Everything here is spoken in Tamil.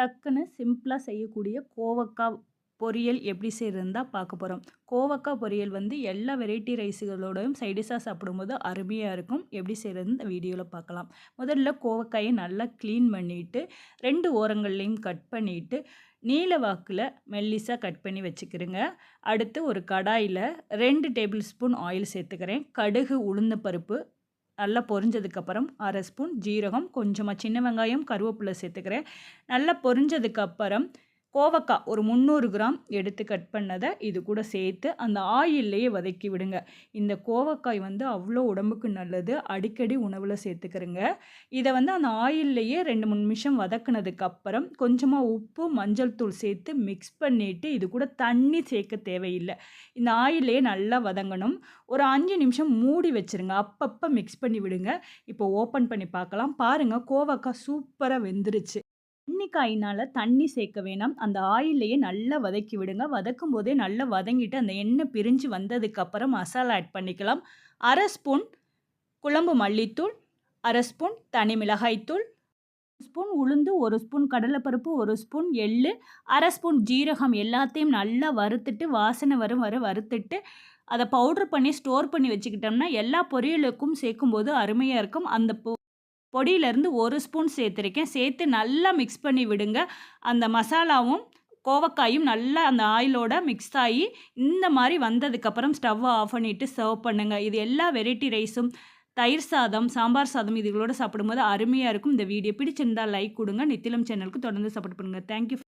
டக்குன்னு சிம்பிளாக செய்யக்கூடிய கோவக்காய் பொரியல் எப்படி செய்கிறதுன்னு தான் பார்க்க போகிறோம் கோவக்காய் பொரியல் வந்து எல்லா வெரைட்டி ரைஸுகளோடையும் சைடிஷாக சாப்பிடும்போது அருமையாக இருக்கும். எப்படி செய்கிறதுன்னு இந்த வீடியோவில் பார்க்கலாம். முதல்ல கோவக்காயை நல்லா க்ளீன் பண்ணிவிட்டு ரெண்டு ஓரங்கள்லேயும் கட் பண்ணிவிட்டு நீல வாக்கில் மெல்லிஸாக கட் பண்ணி வச்சுக்கிறேங்க. அடுத்து ஒரு கடாயில் ரெண்டு டேபிள் ஸ்பூன் ஆயில் சேர்த்துக்கிறேன். கடுகு உளுந்த பருப்பு நல்லா பொரிஞ்சதுக்கப்புறம் அரை ஸ்பூன் ஜீரகம் கொஞ்சமாக சின்ன வெங்காயம் கருவேப்பிலை சேர்த்துக்கிறேன். நல்லா பொரிஞ்சதுக்கப்புறம் கோவக்காய் ஒரு முந்நூறு கிராம் எடுத்து கட் பண்ணதை இது கூட சேர்த்து அந்த ஆயில்லையே வதக்கி விடுங்க. இந்த கோவக்காய் வந்து அவ்வளோ உடம்புக்கு நல்லது. அடிக்கடி உணவில் சேர்த்துக்கிறேங்க. இதை வந்து அந்த ஆயில்லையே ரெண்டு மூணு நிமிஷம் வதக்குனதுக்கப்புறம் கொஞ்சமாக உப்பு மஞ்சள் தூள் சேர்த்து மிக்ஸ் பண்ணிவிட்டு இது கூட தண்ணி சேர்க்க தேவையில்லை. இந்த ஆயில்லையே நல்லா வதங்கணும். ஒரு அஞ்சு நிமிஷம் மூடி வச்சுருங்க. அப்பப்போ மிக்ஸ் பண்ணி விடுங்க. இப்போ ஓப்பன் பண்ணி பார்க்கலாம். பாருங்கள் கோவக்காய் சூப்பராக வெந்துருச்சு. எண்ணெய்க்காயினால் தண்ணி சேர்க்க வேணாம். அந்த ஆயிலையே நல்லா வதக்கி விடுங்க. வதக்கும் போதே நல்லா வதங்கிட்டு அந்த எண்ணெய் பிரிஞ்சு வந்ததுக்கப்புறம் மசாலா ஆட் பண்ணிக்கலாம். அரை ஸ்பூன் குழம்பு மல்லித்தூள் அரை ஸ்பூன் தனி மிளகாய்த்தூள் ஸ்பூன் உளுந்து ஒரு ஸ்பூன் கடலைப்பருப்பு ஒரு ஸ்பூன் எள் அரை ஸ்பூன் ஜீரகம் எல்லாத்தையும் நல்லா வறுத்துட்டு வாசனை வரும் வர வறுத்துட்டு அதை பவுட்ரு பண்ணி ஸ்டோர் பண்ணி வச்சுக்கிட்டோம்னா எல்லா பொரியலுக்கும் சேர்க்கும்போது அருமையாக இருக்கும். அந்த பொடியிலேருந்து ஒரு ஸ்பூன் சேர்த்துருக்கேன். சேர்த்து நல்லா மிக்ஸ் பண்ணி விடுங்க. அந்த மசாலாவும் கோவக்காயும் நல்லா அந்த ஆயிலோட மிக்ஸ் ஆகி இந்த மாதிரி வந்ததுக்கப்புறம் ஸ்டவ்வை ஆஃப் பண்ணிவிட்டு சர்வ் பண்ணுங்கள் இது எல்லா வெரைட்டி ரைஸும் தயிர் சாதம் சாம்பார் சாதம் இதுகளோட சாப்பிடும்போது அருமையாக இருக்கும். இந்த வீடியோ பிடிச்சிருந்தால் லைக் கொடுங்க. நித்திலம் சேனலுக்கு தொடர்ந்து சப்போர்ட் பண்ணுங்கள் தேங்க்யூ